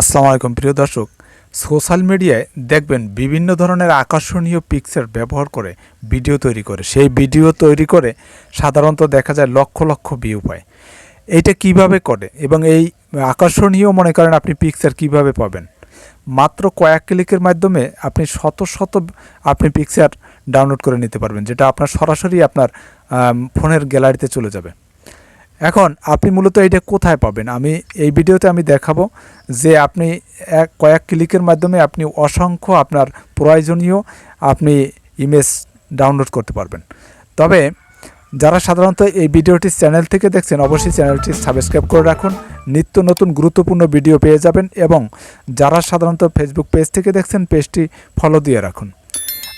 আসসালামু আলাইকুম, প্রিয় দর্শক। সোশ্যাল মিডিয়ায় দেখবেন বিভিন্ন ধরনের আকর্ষণীয় পিকচার ব্যবহার করে ভিডিও তৈরি করে। সেই ভিডিও তৈরি করে সাধারণত দেখা যায় লক্ষ লক্ষ ভিউ পায়। এইটা কীভাবে করে এবং এই আকর্ষণীয় মনে করেন আপনি পিকচার কীভাবে পাবেন? মাত্র কয়েক ক্লিকের মাধ্যমে আপনি শত শত আপনি পিকচার ডাউনলোড করে নিতে পারবেন, যেটা আপনার সরাসরি আপনার ফোনের গ্যালারিতে চলে যাবে। এখন আপনি মূলত এটা কোথায় পাবেন? আমি এই ভিডিওতে আমি দেখাবো যে আপনি এক, কয়েক ক্লিকের মাধ্যমে আপনি অসংখ্য আপনার প্রয়োজনীয় আপনি ইমেজ ডাউনলোড করতে পারবেন। তবে যারা সাধারণত এই ভিডিওটি চ্যানেল থেকে দেখছেন, অবশ্যই চ্যানেলটি সাবস্ক্রাইব করে রাখুন। নিত্য নতুন গুরুত্বপূর্ণ ভিডিও পেয়ে যাবেন এবং যারা সাধারণত ফেসবুক পেজ থেকে দেখছেন পেজটি ফলো দিয়ে রাখুন।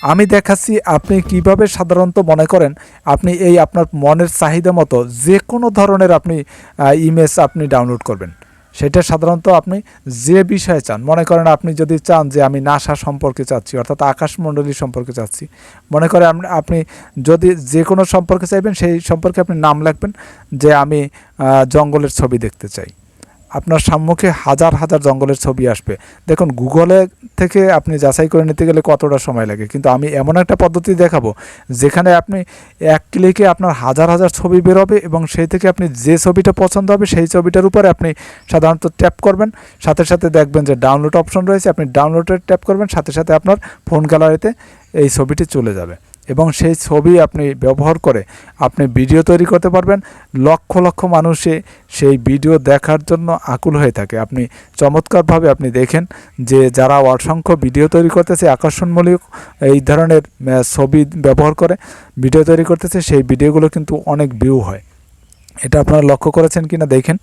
আমি দেখাচ্ছি আপনি কীভাবে সাধারণত মনে করেন আপনি এই আপনার মনের চাহিদা মতো যে কোনো ধরনের আপনি ইমেজ আপনি ডাউনলোড করবেন। সেটা সাধারণত আপনি যে বিষয়ে চান, মনে করেন আপনি যদি চান যে আমি নাসা সম্পর্কে চাচ্ছি, অর্থাৎ আকাশমণ্ডলী সম্পর্কে চাচ্ছি, মনে করেন আপনি- যদি যে কোনো সম্পর্কে চাইবেন, সেই সম্পর্কে আপনি নাম লিখবেন যে আমি জঙ্গলের ছবি দেখতে চাই। আপনার সম্মুখে হাজার হাজার জঙ্গলের ছবি আসবে। দেখুন গুগলে থেকে আপনি যাচাই করে নিতে গেলে কতটা সময় লাগে। কিন্তু আমি এমন একটা পদ্ধতি দেখাবো, যেখানে আপনি এক ক্লিকে আপনার হাজার হাজার ছবি বেরোবে এবং সেই থেকে আপনি যে ছবিটা পছন্দ হবে, সেই ছবিটার উপরে আপনি সাধারণত ট্যাপ করবেন। সাথে সাথে দেখবেন যে ডাউনলোড অপশন রয়েছে, আপনি ডাউনলোডে ট্যাপ করবেন। সাথে সাথে আপনার ফোন গ্যালারিতে এই ছবিটি চলে যাবে। এবং সেই ছবি আপনি ব্যবহার করে আপনি ভিডিও তৈরি করতে পারবেন। লক্ষ লক্ষ মানুষে সেই ভিডিও দেখার জন্য আকুল হয়ে থাকে। আপনি চমৎকারভাবে আপনি দেখেন যে যারা অসংখ্য ভিডিও তৈরি করতেছে, আকর্ষণমূলক এই ধরনের ছবি ব্যবহার করে ভিডিও তৈরি করতেছে, সেই ভিডিওগুলো কিন্তু অনেক ভিউ হয়। এটা আপনারা লক্ষ্য করেছেন কিনা দেখেন।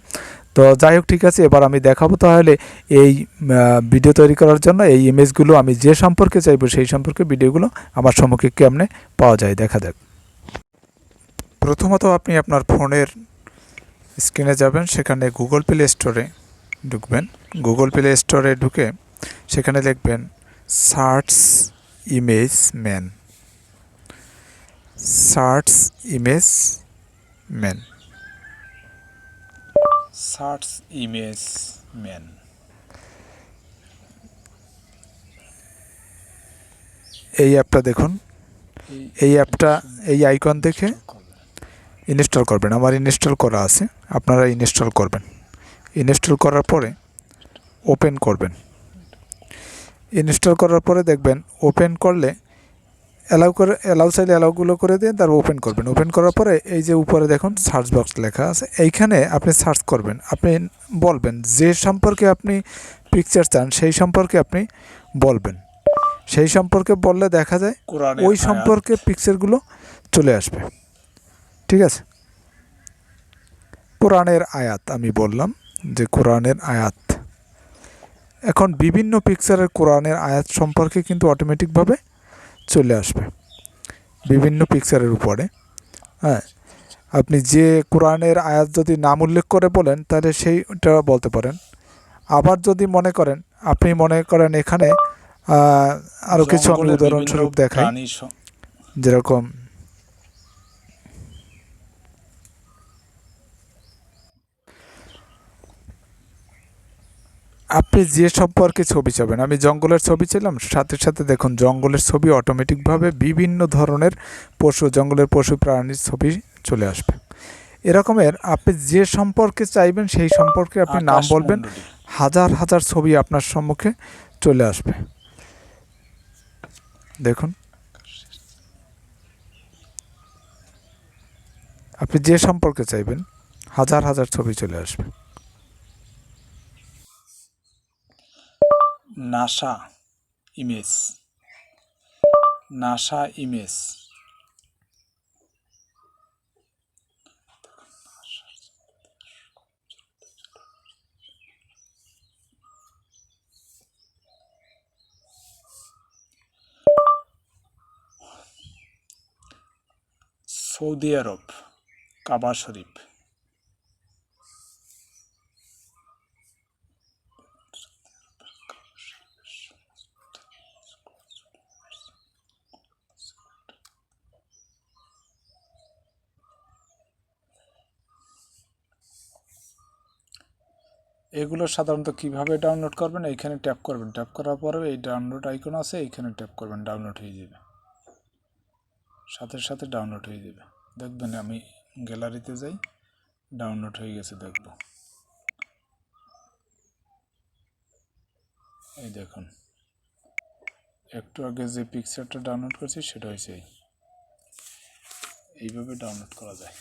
তো যাই হোক, ঠিক আছে, এবার আমি দেখাবো তাহলে এই ভিডিও তৈরি করার জন্য এই ইমেজগুলো আমি যে সম্পর্কে চাইব সেই সম্পর্কে ভিডিওগুলো আমার সম্মুখে কেমনে পাওয়া যায় দেখা যাক। প্রথমত আপনি আপনার ফোনের স্ক্রিনে যাবেন, সেখানে গুগল প্লে স্টোরে ঢুকবেন। গুগল প্লে স্টোরে ঢুকে সেখানে লিখবেন search image man search image man search image man এই অ্যাপটা দেখুন। এই অ্যাপটা এই আইকন দেখে ইনস্টল করবেন। আমার ইনস্টল করা আছে। আপনারা ইনস্টল করবেন। ইনস্টল করার পরে ওপেন করবেন। ইনস্টল করার পরে দেখবেন ওপেন করলে অ্যালাউ করে অ্যালাউ চাইলে অ্যালাউগুলো করে দিয়ে তারপর ওপেন করবেন। ওপেন করার পরে এই যে উপরে দেখুন সার্চ বক্স লেখা আছে এইখানে আপনি সার্চ করবেন। আপনি বলবেন যে সম্পর্কে আপনি পিকচার চান সেই সম্পর্কে আপনি বলবেন। সেই সম্পর্কে বললে দেখা যায় ওই সম্পর্কে পিকচারগুলো চলে আসবে। ঠিক আছে? কোরআনের আয়াত আমি বললাম যে কোরআনের আয়াত। এখন বিভিন্ন পিকচারের কোরআনের আয়াত সম্পর্কে কিন্তু অটোমেটিকভাবে চলে আসবে। বিভিন্ন পিকচারের উপরে। হ্যাঁ আপনি যে কোরআনের আয়াত যদি নাম উল্লেখ করে বলেন তাহলে সেইটা বলতে পারেন। আবার যদি মনে করেন আপনি মনে করেন এখানে আরও কিছু আমি উদাহরণস্বরূপ দেখাই। যেরকম আপনি যে সম্পর্কে ছবি চাবেন আমি জঙ্গলের ছবি ছিলাম সাথে সাথে দেখুন জঙ্গলের ছবি অটোমেটিকভাবে বিভিন্ন ধরনের পশু জঙ্গলের পশু প্রাণীর ছবি চলে আসবে। এরকমের আপনি যে সম্পর্কে চাইবেন সেই সম্পর্কে আপনি নাম বলবেন হাজার হাজার ছবি আপনার সম্মুখে চলে আসবে। দেখুন। আপনি যে সম্পর্কে চাইবেন হাজার হাজার ছবি চলে আসবে। NASA image. NASA image. Saudi Arab Kaaba Sharif. এগুলো সাধারণত কীভাবে ডাউনলোড করবেন? এইখানে ট্যাপ করবেন। ট্যাপ করার পরে এই ডাউনলোড আইকন আছে, এইখানে ট্যাপ করবেন ডাউনলোড হয়ে যাবে। সাথে সাথে ডাউনলোড হয়ে যাবে। দেখবেন আমি গ্যালারিতে যাই ডাউনলোড হয়ে গেছে, দেখব। এই দেখুন। একটু আগে যে পিকচারটা ডাউনলোড করছি, সেটা হয়েছে এইভাবে ডাউনলোড করা যায়।